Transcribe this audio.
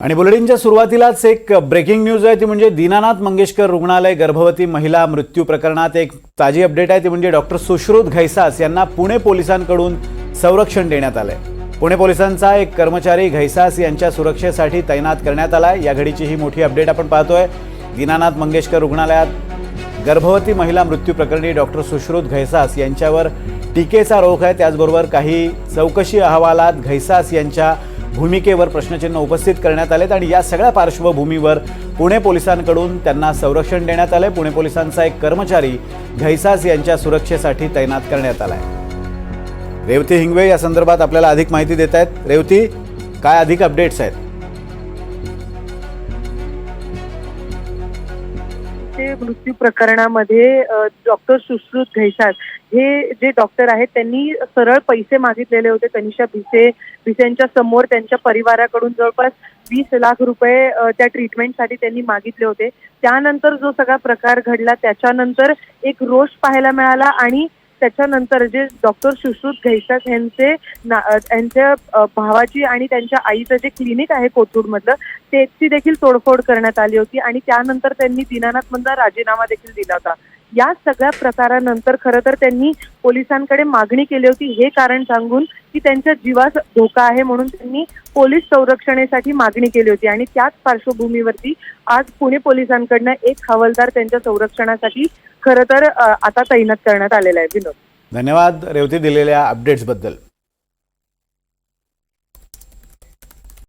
आणि बुलेटिनच्या सुरुवातीलाच एक ब्रेकिंग न्यूज आहे ती म्हणजे दीनानाथ मंगेशकर रुग्णालय गर्भवती महिला मृत्यू प्रकरणात एक ताजी अपडेट आहे ती म्हणजे डॉक्टर सुश्रुत घैसास यांना पुणे पोलिसांकडून संरक्षण देण्यात आलंय. पुणे पोलिसांचा एक कर्मचारी घैसास यांच्या सुरक्षेसाठी तैनात करण्यात आला या घडीची ही मोठी अपडेट आपण पाहतोय. दीनानाथ मंगेशकर रुग्णालयात गर्भवती महिला मृत्यू प्रकरणी डॉक्टर सुश्रुत घैसास यांच्यावर टीकेचा रोख आहे. त्याचबरोबर काही चौकशी अहवालात घैसास यांच्या भूमिकेवर प्रश्नचिन्ह उपस्थित करण्यात आलेत आणि या सगळ्या पार्श्वभूमीवर पुणे पोलिसांकडून त्यांना संरक्षण देण्यात आलंय. पुणे पोलिसांचा एक कर्मचारी घैसास यांच्या सुरक्षेसाठी तैनात करण्यात आलाय. रेवती हिंगवे या संदर्भात आपल्याला अधिक माहिती देत आहेत रेवती काय अधिक अपडेट्स आहेत? ते मृत्यू प्रकरणामध्ये डॉक्टर सुश्रुत घैसास हे जे डॉक्टर आहेत त्यांनी सरळ पैसे मागितलेले होते. तनिषा भिसे भिसेंच्या समोर त्यांच्या परिवाराकडून जवळपास वीस लाख रुपये त्या ट्रीटमेंटसाठी त्यांनी मागितले होते. त्यानंतर जो सगळा प्रकार घडला त्याच्यानंतर एक रोष पाहायला मिळाला आणि त्याच्यानंतर जे डॉक्टर सुश्रुत घैसास यांचे यांच्या भावाची आणि त्यांच्या आईचं जे क्लिनिक आहे कोथरूडमधलं त्याची देखील तोडफोड करण्यात आली होती आणि त्यानंतर त्यांनी दीनानाथ मंदा राजीनामा देखील दिला होता. या सगळ्या प्रकारानंतर खरं तर त्यांनी पोलिसांकडे मागणी केली होती हे कारण सांगून की त्यांच्या जीवास धोका आहे म्हणून त्यांनी पोलीस संरक्षणेसाठी मागणी केली होती. आणि त्याच पार्श्वभूमीवरती आज पुणे पोलिसांकडनं एक हवालदार त्यांच्या संरक्षणासाठी खरं तर आता तैनात करण्यात आलेला आहे. विनोद. धन्यवाद रेवती दिलेल्या अपडेट्सबद्दल